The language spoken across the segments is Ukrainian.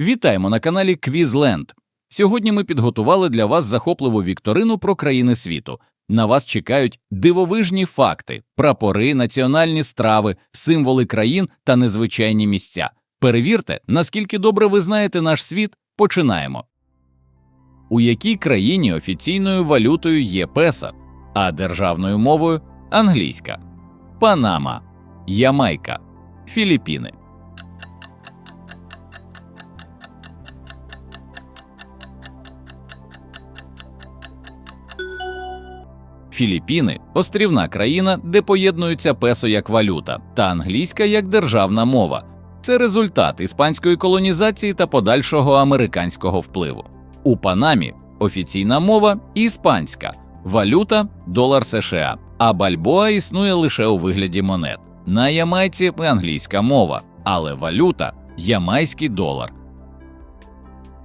Вітаємо на каналі Квізленд. Сьогодні ми підготували для вас захопливу вікторину про країни світу. На вас чекають дивовижні факти, прапори, національні страви, символи країн та незвичайні місця. Перевірте, наскільки добре ви знаєте наш світ. Починаємо. У якій країні офіційною валютою є песо, а державною мовою англійська, Панама, Ямайка, Філіппіни. Філіппіни острівна країна, де поєднуються песо як валюта та англійська як державна мова. Це результат іспанської колонізації та подальшого американського впливу. У Панамі офіційна мова іспанська, валюта долар США, а бальбоа існує лише у вигляді монет. На Ямайці англійська мова, але валюта ямайський долар.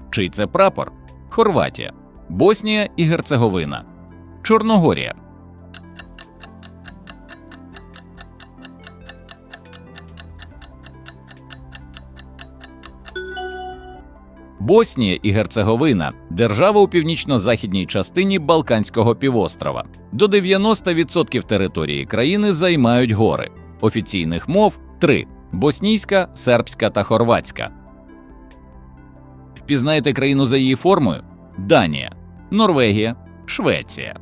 Чий це прапор? Хорватія, Боснія і Герцеговина, Чорногорія. Боснія і Герцеговина держава у північно-західній частині Балканського півострова. До 90% території країни займають гори. Офіційних мов три: боснійська, сербська та хорватська. Впізнаєте країну за її формою: Данія, Норвегія, Швеція.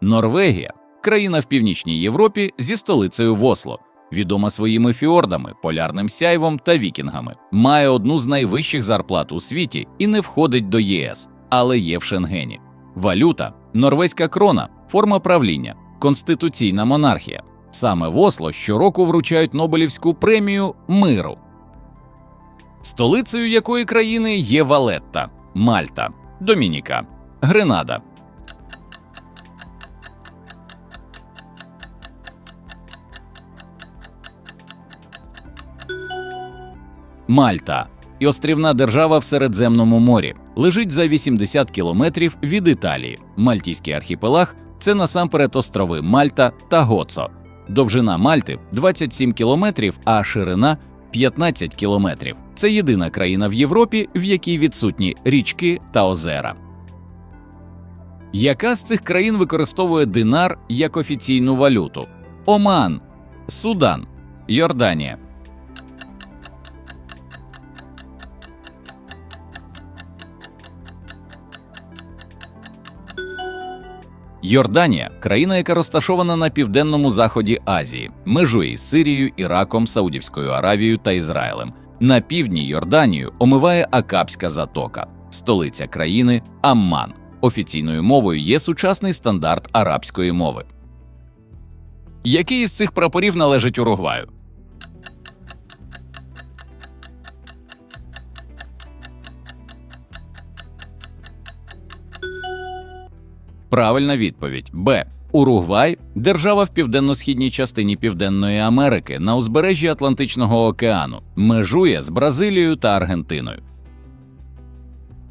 Норвегія країна в північній Європі зі столицею в Осло, відома своїми фіордами, полярним сяйвом та вікінгами, має одну з найвищих зарплат у світі і не входить до ЄС, але є в Шенгені. Валюта, норвезька крона, форма правління, конституційна монархія. Саме в Осло щороку вручають Нобелівську премію миру. Столицею якої країни є Валетта, Мальта, Домініка, Гренада. Мальта і острівна держава в Середземному морі лежить за 80 кілометрів від Італії. Мальтійський архіпелаг це насамперед острови Мальта та Гоцо. Довжина Мальти 27 кілометрів, а ширина 15 кілометрів. Це єдина країна в Європі, в якій відсутні річки та озера. Яка з цих країн використовує динар як офіційну валюту? Оман, Судан, Йорданія. Йорданія країна, яка розташована на південному заході Азії, межує із Сирією, Іраком, Саудівською Аравією та Ізраїлем. На півдні Йорданію омиває Акапська затока, столиця країни Амман. Офіційною мовою є сучасний стандарт арабської мови. Який із цих прапорів належить Уругваю? Правильна відповідь Б. Уругвай держава в південно-східній частині Південної Америки на узбережжі Атлантичного океану, межує з Бразилією та Аргентиною.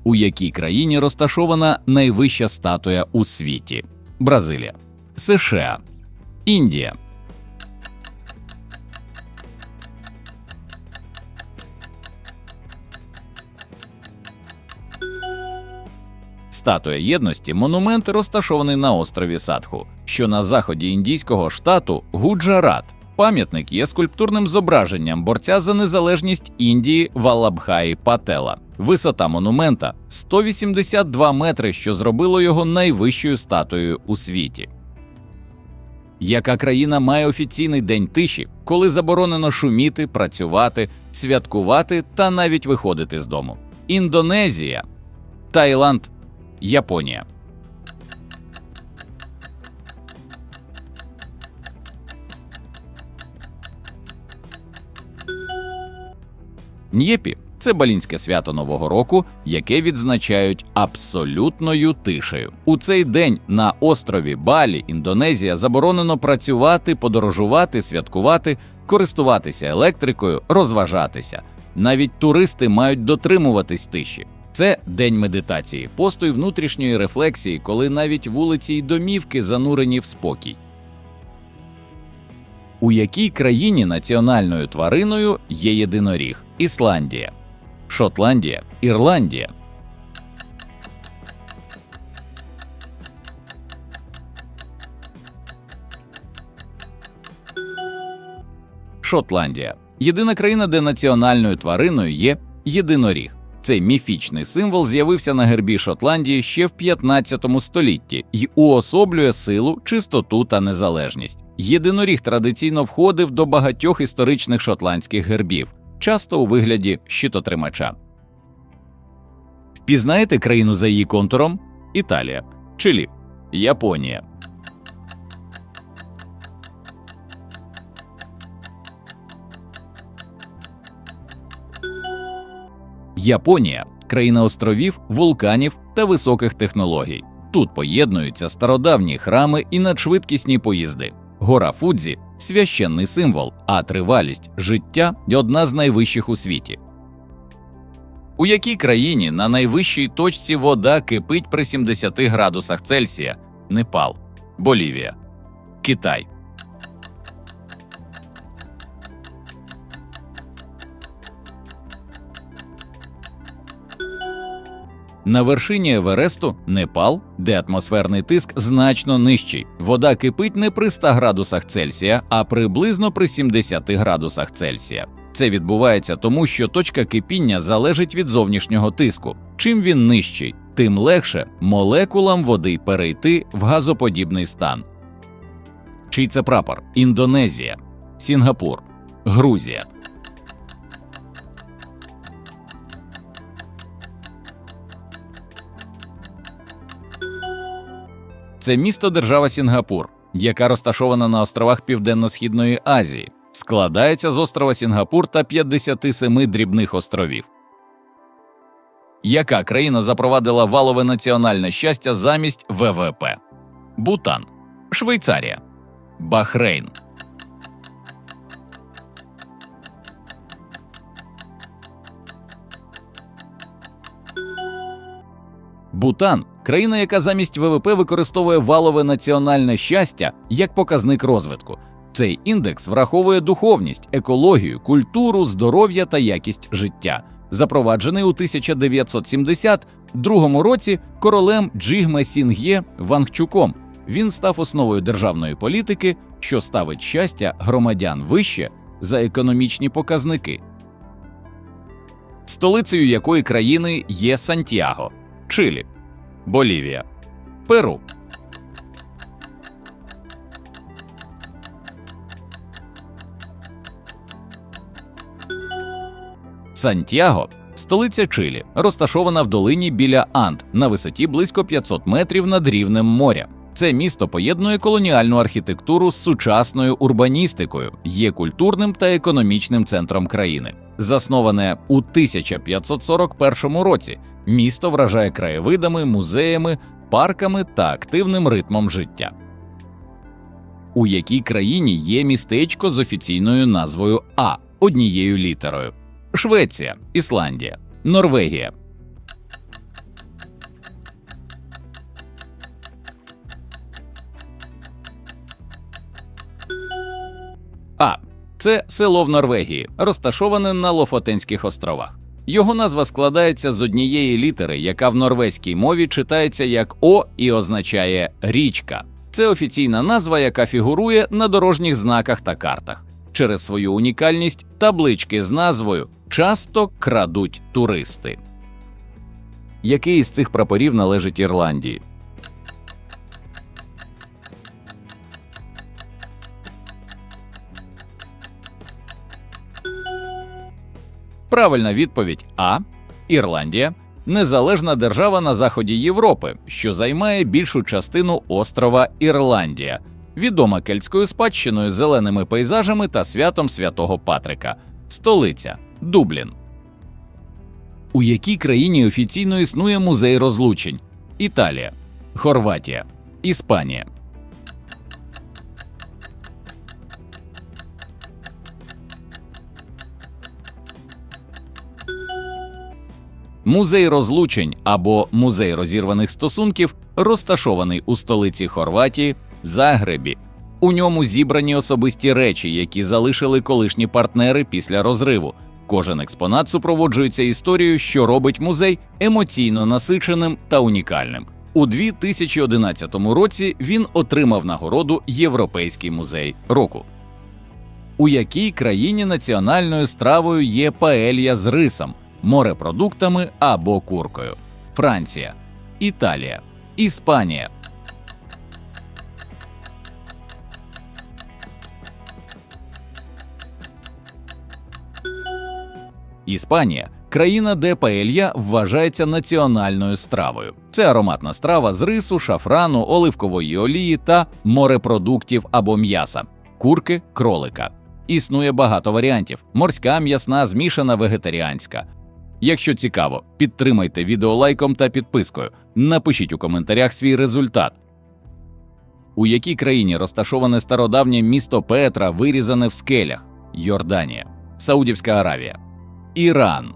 У якій країні розташована найвища статуя у світі? Бразилія, США, Індія. Статуя єдності монумент розташований на острові Садху, що на заході індійського штату Гуджарат. Пам'ятник є скульптурним зображенням борця за незалежність Індії Валабхаї Патела. Висота монумента 182 метри, що зробило його найвищою статуєю у світі. Яка країна має офіційний день тиші, коли заборонено шуміти, працювати, святкувати та навіть виходити з дому? Індонезія, Таїланд, Японія. Нєпі це балінське свято Нового року, яке відзначають абсолютною тишею. У цей день на острові Балі, Індонезія, заборонено працювати, подорожувати, святкувати, користуватися електрикою, розважатися. Навіть туристи мають дотримуватись тиші. Це день медитації, постой внутрішньої рефлексії, коли навіть вулиці й домівки занурені в спокій. У якій країні національною твариною є єдиноріг? Ісландія, Шотландія, Ірландія. Шотландія єдина країна, де національною твариною є єдиноріг. Цей міфічний символ з'явився на гербі Шотландії ще в 15 столітті і уособлює силу, чистоту та незалежність. Єдиноріг традиційно входив до багатьох історичних шотландських гербів, часто у вигляді щитотримача. Впізнаєте країну за її контуром? Італія, Чилі, Японія. Японія країна островів, вулканів та високих технологій. Тут поєднуються стародавні храми і надшвидкісні поїзди. Гора Фудзі священний символ, а тривалість життя одна з найвищих у світі. У якій країні на найвищій точці вода кипить при 70 градусах Цельсія? Непал, Болівія, Китай. На вершині Евересту Непал, де атмосферний тиск значно нижчий. Вода кипить не при 100 градусах Цельсія, а приблизно при 70 градусах Цельсія. Це відбувається тому, що точка кипіння залежить від зовнішнього тиску. Чим він нижчий, тим легше молекулам води перейти в газоподібний стан. Чий це прапор? Індонезія, Сінгапур, Грузія. Це місто держава Сінгапур, яка розташована на островах Південно-Східної Азії, складається з острова Сінгапур та 57 дрібних островів. Яка країна запровадила валове національне щастя замість ВВП? Бутан, Швейцарія, Бахрейн. Бутан країна, яка замість ВВП використовує валове національне щастя як показник розвитку. Цей індекс враховує духовність, екологію, культуру, здоров'я та якість життя, запроваджений у 1972 році королем Джигме Сінг'є Вангчуком. Він став основою державної політики, що ставить щастя громадян вище за економічні показники. Столицею якої країни є Сантьяго, Чилі, Болівія, Перу. Сантьяго столиця Чилі, розташована в долині біля Анд на висоті близько 500 метрів над рівнем моря. Це місто поєднує колоніальну архітектуру з сучасною урбаністикою, є культурним та економічним центром країни. Засноване у 1541 році, місто вражає краєвидами, музеями, парками та активним ритмом життя. У якій країні є містечко з офіційною назвою А однією літерою: Швеція, Ісландія, Норвегія. А. Це село в Норвегії, розташоване на Лофотенських островах. Його назва складається з однієї літери, яка в норвезькій мові читається як О і означає річка. Це офіційна назва, яка фігурує на дорожніх знаках та картах. Через свою унікальність таблички з назвою часто крадуть туристи. Який із цих прапорів належить Ірландії? Правильна відповідь А. Ірландія незалежна держава на заході Європи, що займає більшу частину острова Ірландія, відома кельтською спадщиною, зеленими пейзажами та святом святого Патрика, столиця Дублін. У якій країні офіційно існує музей розлучень? Італія, Хорватія, Іспанія. Музей розлучень або музей розірваних стосунків розташований у столиці Хорватії Загребі. У ньому зібрані особисті речі, які залишили колишні партнери після розриву. Кожен експонат супроводжується історією, що робить музей емоційно насиченим та унікальним. У 2011 році він отримав нагороду Європейський музей року. У якій країні національною стравою є паелья з рисом, морепродуктами або куркою? Франція, Італія, Іспанія. Іспанія країна, де паелья вважається національною стравою. Це ароматна страва з рису, шафрану, оливкової олії та морепродуктів або м'яса, курки, кролика. Існує багато варіантів: морська, м'ясна, змішана, вегетаріанська. Якщо цікаво, підтримайте відео лайком та підпискою. Напишіть у коментарях свій результат. У якій країні розташоване стародавнє місто Петра, вирізане в скелях? Йорданія, Саудівська Аравія, Іран.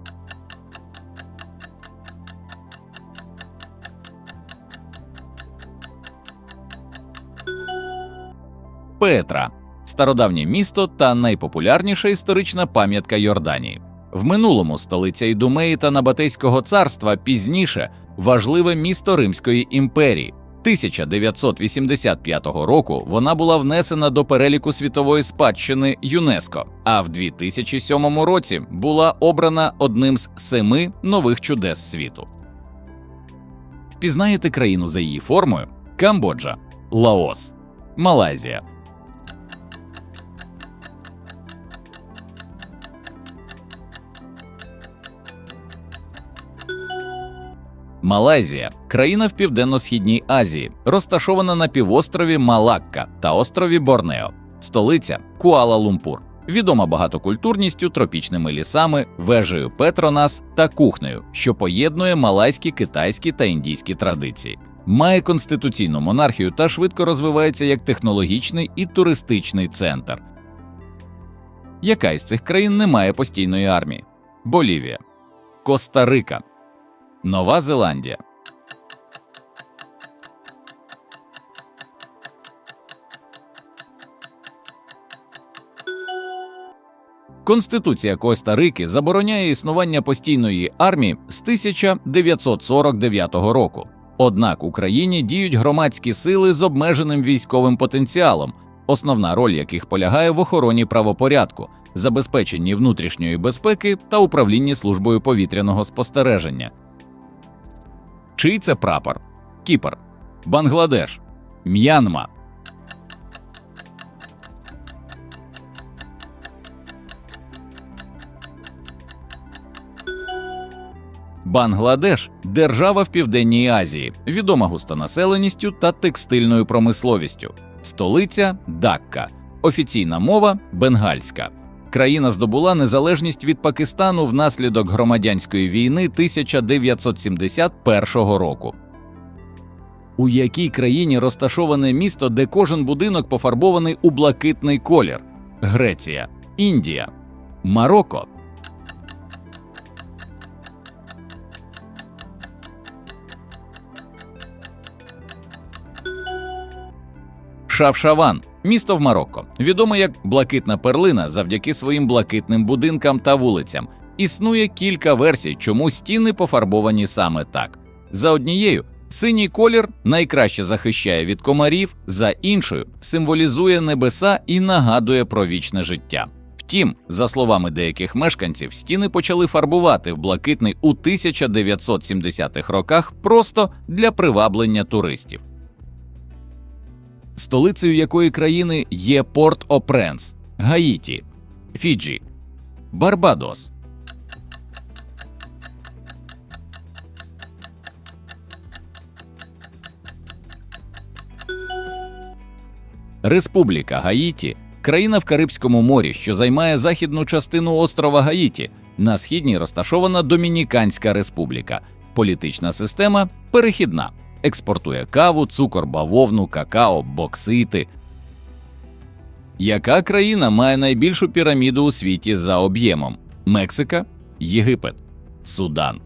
Петра стародавнє місто та найпопулярніша історична пам'ятка Йорданії. В минулому столиця Ідумеї та Набатейського царства пізніше важливе місто Римської імперії. 1985 року вона була внесена до переліку світової спадщини ЮНЕСКО, а в 2007 році була обрана одним з семи нових чудес світу. Впізнаєте країну за її формою: Камбоджа, Лаос, Малайзія. Малайзія країна в південно-східній Азії, розташована на півострові Малакка та острові Борнео, столиця Куала-Лумпур, відома багатокультурністю, тропічними лісами, вежею Петронас та кухнею, що поєднує малайські, китайські та індійські традиції. Має конституційну монархію та швидко розвивається як технологічний і туристичний центр. Яка із цих країн не має постійної армії? Болівія, Коста-Рика. Нова Зеландія. Конституція Коста-Рики забороняє існування постійної армії з 1949 року. Однак Україні діють громадські сили з обмеженим військовим потенціалом, основна роль яких полягає в охороні правопорядку, забезпеченні внутрішньої безпеки та управлінні службою повітряного спостереження. Чий це прапор? Кіпр, Бангладеш, М'янма. Бангладеш держава в Південній Азії, відома густонаселеністю та текстильною промисловістю, столиця Дакка, офіційна мова бенгальська. Країна здобула незалежність від Пакистану внаслідок громадянської війни 1971 року. У якій країні розташоване місто, де кожен будинок пофарбований у блакитний колір Греція, Індія, Марокко. Шавшаван місто в Марокко, відоме як блакитна перлина завдяки своїм блакитним будинкам та вулицям. Існує кілька версій, чому стіни пофарбовані саме так. За однією, синій колір найкраще захищає від комарів, за іншою символізує небеса і нагадує про вічне життя. Втім, за словами деяких мешканців, стіни почали фарбувати в блакитний у 1970-х роках просто для приваблення туристів столицею якої країни є Порт О Пренс, Гаїті, Фіджі, Барбадос. Республіка Гаїті країна в Карибському морі, що займає західну частину острова Гаїті. На східній розташована Домініканська республіка. Політична система перехідна експортує каву, цукор, бавовну, какао, боксити. Яка країна має найбільшу піраміду у світі за об'ємом? Мексика, Єгипет, Судан.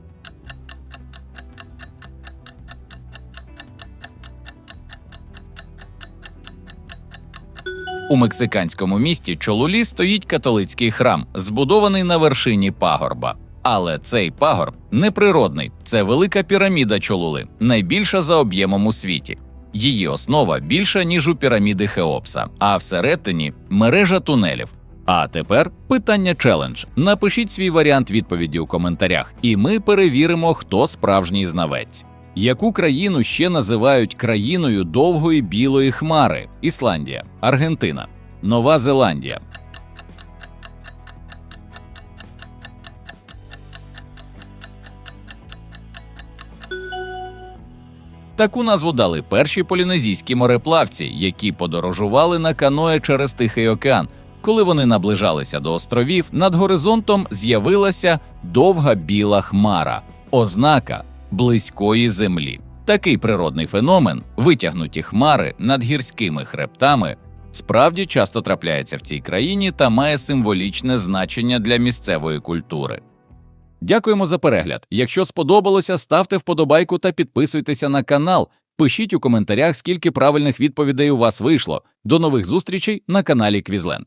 У мексиканському місті Чолулі стоїть католицький храм, збудований на вершині пагорба. Але цей пагорб не природний, це велика піраміда Чолули, найбільша за об'ємом у світі. Її основа більша, ніж у піраміди Хеопса, а всередині мережа тунелів. А тепер питання челендж. Напишіть свій варіант відповіді у коментарях, і ми перевіримо, хто справжній знавець. Яку країну ще називають країною довгої білої хмари? Ісландія, Аргентина, Нова Зеландія. Таку назву дали перші полінезійські мореплавці, які подорожували на каное через Тихий океан. Коли вони наближалися до островів, над горизонтом з'явилася довга біла хмара, ознака близької землі. Такий природний феномен, витягнуті хмари над гірськими хребтами, справді часто трапляється в цій країні та має символічне значення для місцевої культури. Дякуємо за перегляд. Якщо сподобалося, ставте вподобайку та підписуйтеся на канал. Пишіть у коментарях, скільки правильних відповідей у вас вийшло. До нових зустрічей на каналі Квізленд.